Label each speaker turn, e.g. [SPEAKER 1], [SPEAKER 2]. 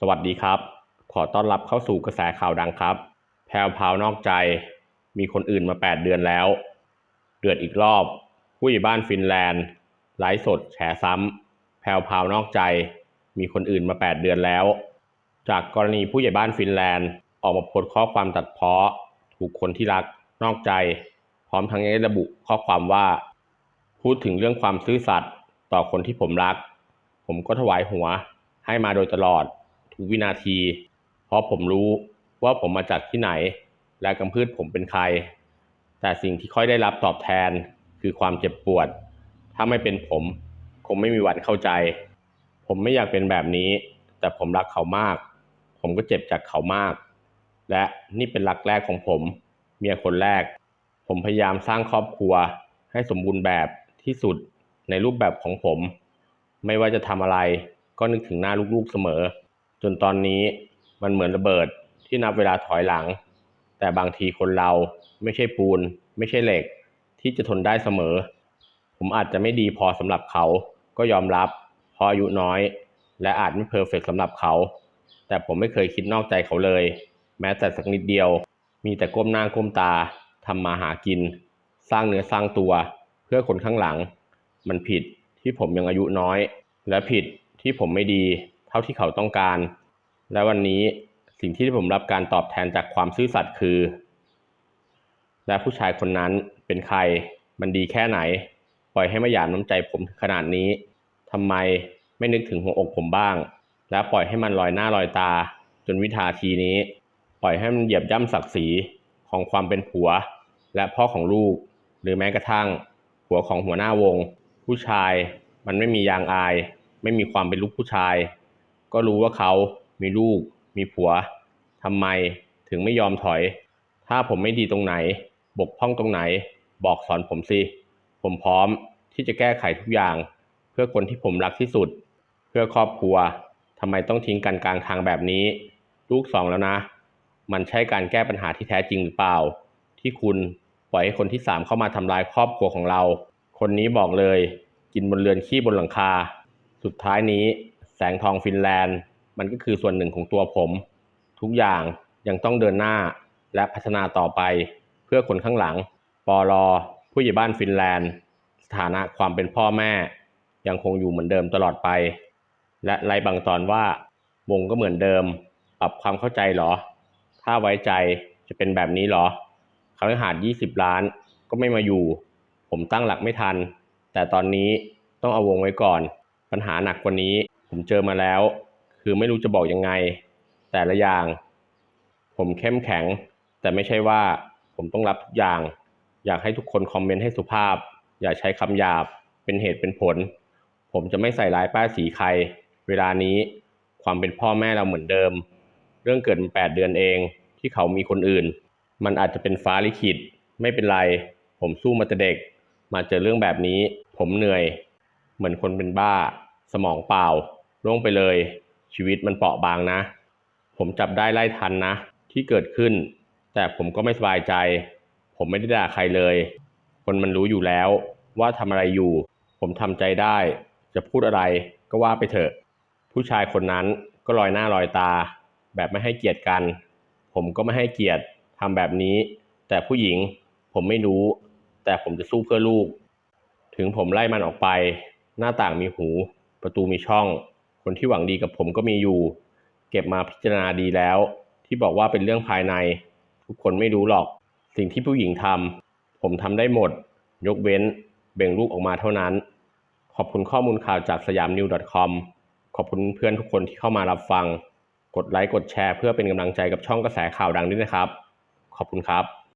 [SPEAKER 1] สวัสดีครับ ขอต้อนรับเข้าสู่กระแสข่าวดังครับ แพรวพาวนอกใจ มีคนอื่นมา 8 เดือนแล้ว เดือดอีกรอบ ผู้ใหญ่บ้านฟินแลนด์ ไลฟ์สดแฉซ้ำ แพรวพาวนอกใจ มีคนอื่นมา 8 เดือนแล้ว จากกรณีผู้ใหญ่บ้านฟินแลนด์ ออกมาโพสต์ข้อความตัดเพ้อถูกคนที่รักนอกใจ พร้อมทั้งยังได้ระบุข้อความว่า พูดถึงเรื่องความซื่อสัตย์ต่อคนที่ผมรัก ผมก็ถวายหัวให้มาโดยตลอด ทุกวินาที เพราะผมรู้ว่าผมมาจากที่ไหน และกำพืชผมเป็นใคร แต่สิ่งที่ค่อยได้รับตอบแทนคือความเจ็บปวด ถ้าไม่เป็นผม คงไม่มีวันเข้าใจ ผมไม่อยากเป็นแบบนี้ แต่ผมรักเขามาก ผมก็เจ็บจากเขามาก และนี่เป็นรักแรกของผม เมียคนแรก ผมพยายามสร้างครอบครัว ให้สมบูรณ์แบบที่สุดในรูปแบบของผม ไม่ว่าจะทำอะไรก็นึกถึงหน้าลูกๆเสมอ จนตอนนี้มันเหมือนระเบิดที่นับเวลาถอยหลัง แต่บางทีคนเราไม่ใช่ปูน ไม่ใช่เหล็ก ที่จะทนได้เสมอ ผมอาจจะไม่ดีพอสำหรับเขา ก็ยอมรับพราะอายุน้อย และอาจไม่เพอร์เฟกต์สำหรับเขา แต่ผมไม่เคยคิดนอกใจเขาเลย แม้แต่สักนิดเดียว มีแต่ก้มหน้าก้มตาทำมาหากิน สร้างเนื้อสร้างตัว เพื่อคนข้างหลัง มันผิดที่ผมยังอายุน้อย และผิดที่ผมไม่ดี ท่าที่เขาต้องการ และวันนี้สิ่งที่ผมรับการตอบแทนจากความซื่อสัตย์คือ และผู้ชายคนนั้นเป็นใคร มันดีแค่ไหน ปล่อยให้มาหยามน้ำใจผมขนาดนี้ทำไมไม่นึกถึงหัวอกผมบ้าง และปล่อยให้มันลอยหน้าลอยตา จนวิธาทีนี้ ปล่อยให้มันเหยียบย่ำศักดิ์ศรีของความเป็นผัว และพ่อของลูก หรือแม้กระทั่งผัวของหัวหน้าวง ผู้ชายมันไม่มียางอาย ไม่มีความเป็นลูกผู้ชาย ก็รู้ว่าเขามีลูก มีผัวทำไมถึงไม่ยอมถอย ถ้าผมไม่ดีตรงไหน บกพร่องตรงไหน บอกสอนผมสิ ผมพร้อมที่จะแก้ไขทุกอย่าง เพื่อคนที่ผมรักที่สุด เพื่อครอบครัวทำไมต้องทิ้งกันกลางทางแบบนี้ ลูกสองแล้วนะ มันใช่การแก้ปัญหาที่แท้จริงหรือเปล่า ที่คุณปล่อยให้คนที่สามเข้ามาทำลายครอบครัวของเรา คนนี้บอกเลย กินบนเรือนขี้บนหลังคา สุดท้ายนี้ แสงทองฟินแลนด์ มันก็คือส่วนหนึ่งของตัวผม ทุกอย่างยังต้องเดินหน้าและพัฒนาต่อไป เพื่อคนข้างหลัง ปอลอผู้ใหญ่บ้านฟินแลนด์ สถานะความเป็นพ่อแม่ ยังคงอยู่เหมือนเดิมตลอดไป และไล่บางตอนว่าวงก็เหมือนเดิม ปรับความเข้าใจเหรอ ถ้าไว้ใจจะเป็นแบบนี้เหรอคฤหาสน์20 ล้านก็ไม่มาอยู่ ผมตั้งหลักไม่ทัน แต่ตอนนี้ต้องเอาวงไว้ก่อน ปัญหาหนักกว่านี้ ผมเจอมาแล้ว คือไม่รู้จะบอกยังไง แต่ละอย่าง ผมเข้มแข็ง แต่ไม่ใช่ว่าผมต้องรับทุกอย่าง อยากให้ทุกคนคอมเมนต์ให้สุภาพ อย่าใช้คำหยาบ เป็นเหตุเป็นผล ผมจะไม่ใส่ร้ายป้ายสีใคร เวลานี้ความเป็นพ่อแม่เราเหมือนเดิม เรื่องเกิดมาแปดเดือนเอง ที่เขามีคนอื่น มันอาจจะเป็นฟ้าลิขิต ไม่เป็นไร ผมสู้มาแต่เด็ก มาเจอเรื่องแบบนี้ ผมเหนื่อย เหมือนคนเป็นบ้า สมองเปล่า ล่งไปเลย ชีวิตมันเปราะบางนะ ผมจับได้ไล่ทันนะ ที่เกิดขึ้น แต่ผมก็ไม่สบายใจ ผมไม่ได้ด่าใครเลย คนมันรู้อยู่แล้ว ว่าทำอะไรอยู่ ผมทำใจได้ จะพูดอะไรก็ว่าไปเถอะ ผู้ชายคนนั้นก็ลอยหน้าลอยตา แบบไม่ให้เกียรติกัน ผมก็ไม่ให้เกียรติทำแบบนี้ แต่ผู้หญิงผมไม่รู้ แต่ผมจะสู้เพื่อลูก ถึงผมไล่มันออกไป หน้าต่างมีหู ประตูมีช่อง คนที่หวังดีกับผมก็มีอยู่ เก็บมาพิจารณาดีแล้ว ที่บอกว่าเป็นเรื่องภายใน ทุกคนไม่รู้หรอก สิ่งที่ผู้หญิงทำผมทำได้หมด ยกเว้น เบ่งลูกออกมาเท่านั้น ขอบคุณข้อมูลข่าวจากสยามนิว .com ขอบคุณเพื่อนทุกคนที่เข้ามารับฟัง กดไลค์กดแชร์เพื่อเป็นกำลังใจกับช่องกระแสข่าวดังด้วยนะครับ ขอบคุณครับ